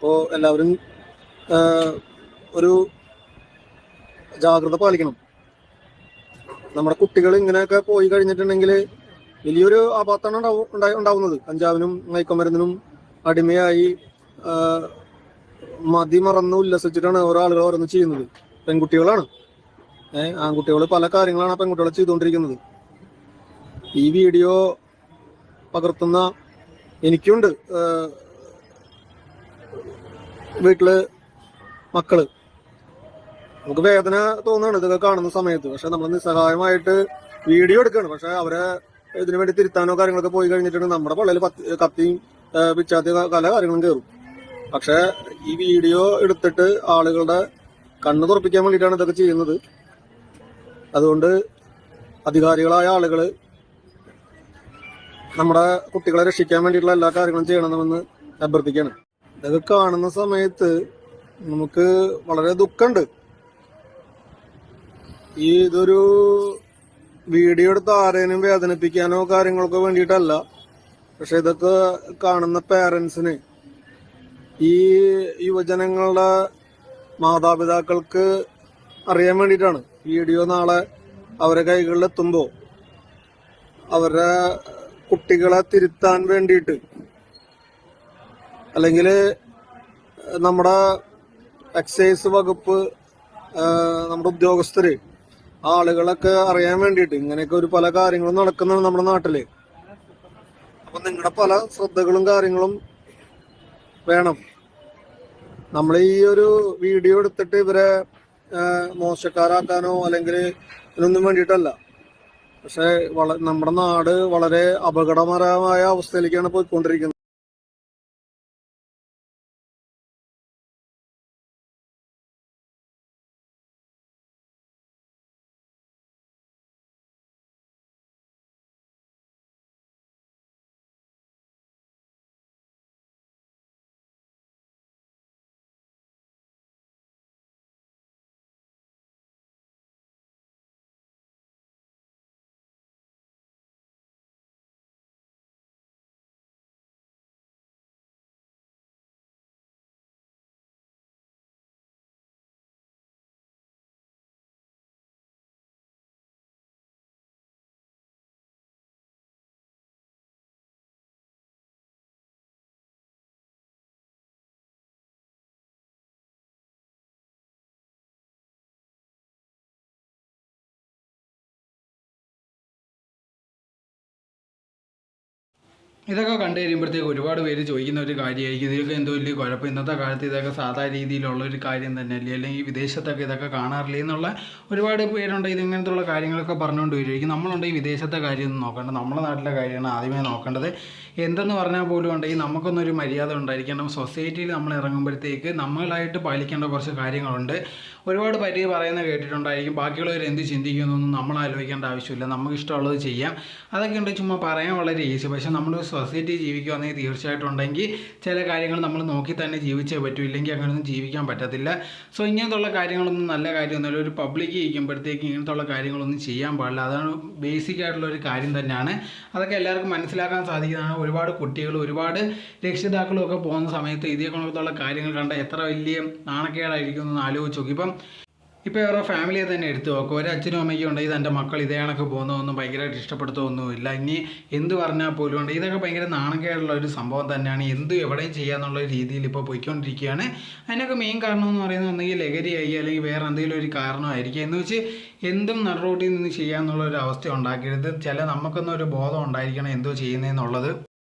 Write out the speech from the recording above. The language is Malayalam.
അപ്പോൾ എല്ലാവരും ഒരു ജാഗ്രത പാലിക്കണം. നമ്മുടെ കുട്ടികൾ ഇങ്ങനെയൊക്കെ പോയി കഴിഞ്ഞിട്ടുണ്ടെങ്കിൽ വലിയൊരു ആപാത്താണ് ഉണ്ടാവുന്നത്. കഞ്ചാവിനും മയക്കുമരുന്നിനും അടിമയായി മതി മറന്ന് ഉല്ലസിച്ചിട്ടാണ് ഓരോ ആളുകൾ ഓരോന്ന് ചെയ്യുന്നത്. പെൺകുട്ടികളാണ്. ഏഹ് ആൺകുട്ടികൾ പല കാര്യങ്ങളാണ് പെൺകുട്ടികൾ ചെയ്തുകൊണ്ടിരിക്കുന്നത്. ഈ വീഡിയോ പകർത്തുന്ന എനിക്കുണ്ട്. വീട്ടിൽ മക്കൾ. നമുക്ക് വേദന തോന്നുകയാണ് ഇതൊക്കെ കാണുന്ന സമയത്ത്. പക്ഷെ നമ്മൾ നിസ്സഹായമായിട്ട് വീഡിയോ എടുക്കുകയാണ് പക്ഷെ അവരെ ഇതിനു വേണ്ടി തിരുത്താനോ കാര്യങ്ങളൊക്കെ പോയി കഴിഞ്ഞിട്ടുണ്ടെങ്കിൽ നമ്മുടെ പള്ളിയിൽ പത്തി കത്തിയും പിച്ചാത്തി പല കാര്യങ്ങളും കയറും പക്ഷെ ഈ വീഡിയോ എടുത്തിട്ട് ആളുകളുടെ കണ്ണ് തുറപ്പിക്കാൻ വേണ്ടിയിട്ടാണ് ഇതൊക്കെ ചെയ്യുന്നത്. അതുകൊണ്ട് അധികാരികളായ ആളുകൾ നമ്മുടെ കുട്ടികളെ രക്ഷിക്കാൻ വേണ്ടിയിട്ടുള്ള എല്ലാ കാര്യങ്ങളും ചെയ്യണമെന്ന് അഭ്യർത്ഥിക്കുകയാണ്. ഇതൊക്കെ കാണുന്ന സമയത്ത് നമുക്ക് വളരെ ദുഃഖമുണ്ട്. ഈ ഇതൊരു വീഡിയോ എടുത്ത് ആരേനും വേദനിപ്പിക്കാനോ കാര്യങ്ങൾക്കോ വേണ്ടിയിട്ടല്ല. പക്ഷെ ഇതൊക്കെ കാണുന്ന പേരൻസിന് ഈ യുവജനങ്ങളുടെ മാതാപിതാക്കൾക്ക് അറിയാൻ വേണ്ടിയിട്ടാണ് വീഡിയോ നാളെ അവരെ കൈകളിൽ എത്തുമ്പോൾ അവരുടെ കുട്ടികളെ തിരുത്താൻ വേണ്ടിയിട്ട് അല്ലെങ്കിൽ നമ്മുടെ എക്സൈസ് വകുപ്പ് നമ്മുടെ ഉദ്യോഗസ്ഥര് ആളുകളൊക്കെ അറിയാൻ വേണ്ടിയിട്ട് ഇങ്ങനെയൊക്കെ ഒരു പല കാര്യങ്ങളും നടക്കുന്നുണ്ട് നമ്മുടെ നാട്ടിൽ. അപ്പൊ നിങ്ങളുടെ പല ശ്രദ്ധകളും കാര്യങ്ങളും വേണം. നമ്മൾ ഈ ഒരു വീഡിയോ എടുത്തിട്ട് ഇവരെ മോശക്കാരാക്കാനോ അല്ലെങ്കിൽ ഇതിനൊന്നും വേണ്ടിയിട്ടല്ല. പക്ഷെ നമ്മുടെ നാട് വളരെ അപകടകരമായ അവസ്ഥയിലേക്കാണ് പോയിക്കൊണ്ടിരിക്കുന്നത്. ഇതൊക്കെ കണ്ടു കഴിയുമ്പോഴത്തേക്ക് ഒരുപാട് പേര് ചോദിക്കുന്ന ഒരു കാര്യമായിരിക്കും. ഇതൊക്കെ എന്തോ വലിയ കുഴപ്പം. ഇന്നത്തെ കാലത്ത് ഇതൊക്കെ സാധാരണ രീതിയിലുള്ള ഒരു കാര്യം തന്നെയല്ലേ? അല്ലെങ്കിൽ വിദേശത്തൊക്കെ ഇതൊക്കെ കാണാറില്ലേ എന്നുള്ള ഒരുപാട് പേരുണ്ട്. ഇതിങ്ങനത്തുള്ള കാര്യങ്ങളൊക്കെ പറഞ്ഞുകൊണ്ട് വരുമായിരിക്കും നമ്മളുണ്ടെങ്കിൽ വിദേശത്തെ കാര്യമൊന്നും നോക്കേണ്ടത് നമ്മുടെ നാട്ടിലെ കാര്യമാണ് ആദ്യമേ നോക്കേണ്ടത്. എന്തെന്ന് പറഞ്ഞാൽ പോലും ഉണ്ടെങ്കിൽ നമുക്കൊന്നൊരു മര്യാദ ഉണ്ടായിരിക്കണം. സൊസൈറ്റിയിൽ നമ്മൾ ഇറങ്ങുമ്പോഴത്തേക്ക് നമ്മളായിട്ട് പാലിക്കേണ്ട കുറച്ച് കാര്യങ്ങളുണ്ട്. ഒരുപാട് പേര് പറയുന്നത് കേട്ടിട്ടുണ്ടായിരിക്കും. ബാക്കിയുള്ളവർ എന്ത് ചിന്തിക്കുന്നൊന്നും നമ്മൾ ആലോചിക്കേണ്ട ആവശ്യമില്ല. നമുക്ക് ഇഷ്ടമുള്ളത് ചെയ്യാം. അതൊക്കെ ഉണ്ട്. ചുമ്മാ പറയാൻ വളരെ ഈസി പക്ഷേ നമ്മൾ സൊസൈറ്റി ജീവിക്കുകയാണെങ്കിൽ തീർച്ചയായിട്ടും ഉണ്ടെങ്കിൽ ചില കാര്യങ്ങൾ നമ്മൾ നോക്കി തന്നെ ജീവിച്ചേ പറ്റൂ. ഇല്ലെങ്കിൽ അങ്ങനെയൊന്നും ജീവിക്കാൻ പറ്റത്തില്ല. സോ ഇങ്ങനത്തുള്ള കാര്യങ്ങളൊന്നും നല്ല കാര്യമൊന്നുമില്ല ഒരു പബ്ലിക് ഇരിക്കുമ്പോഴത്തേക്ക് ഇങ്ങനത്തുള്ള കാര്യങ്ങളൊന്നും ചെയ്യാൻ പാടില്ല. അതാണ് ബേസിക് ആയിട്ടുള്ള ഒരു കാര്യം തന്നെയാണ്. അതൊക്കെ എല്ലാവർക്കും മനസ്സിലാക്കാൻ സാധിക്കുന്നതാണ് ഒരുപാട് കുട്ടികൾ ഒരുപാട് രക്ഷിതാക്കളും ഒക്കെ പോകുന്ന സമയത്ത് ഇതേ കണക്കത്തുള്ള കാര്യങ്ങൾ കണ്ട എത്ര വലിയ നാണക്കേടായിരിക്കും എന്ന് ആലോചിച്ച് നോക്കി. ഇപ്പം ഇപ്പോൾ അവരുടെ ഫാമിലിയെ തന്നെ എടുത്തു നോക്കും. ഒരു അച്ഛനും അമ്മയ്ക്കും ഉണ്ടെങ്കിൽ തന്റെ മക്കൾ ഇതേ കണക്ക് പോകുന്നതൊന്നും ഭയങ്കരമായിട്ട് ഇഷ്ടപ്പെടുത്തൊന്നുമില്ല. ഇനി എന്ത് പറഞ്ഞാൽ പോലും ഉണ്ട്. ഇതൊക്കെ ഭയങ്കര നാണക്കേടുള്ള ഒരു സംഭവം തന്നെയാണ്. എന്ത് എവിടെയും ചെയ്യാന്നുള്ള രീതിയിൽ ഇപ്പോൾ പോയിക്കൊണ്ടിരിക്കുകയാണ്. അതിനൊക്കെ മെയിൻ കാരണം എന്ന് പറയുന്നത് ഒന്നെങ്കിൽ ലഹരിയായി അല്ലെങ്കിൽ വേറെ എന്തെങ്കിലും ഒരു കാരണമായിരിക്കും. എന്ന് വെച്ച് എന്തും നടുറോട്ടിൽ നിന്ന് ചെയ്യാന്നുള്ള ഒരു അവസ്ഥ ഉണ്ടാക്കരുത്. ചില നമുക്കൊന്നും ഒരു ബോധം ഉണ്ടായിരിക്കണം എന്തോ ചെയ്യുന്നതെന്നുള്ളത്.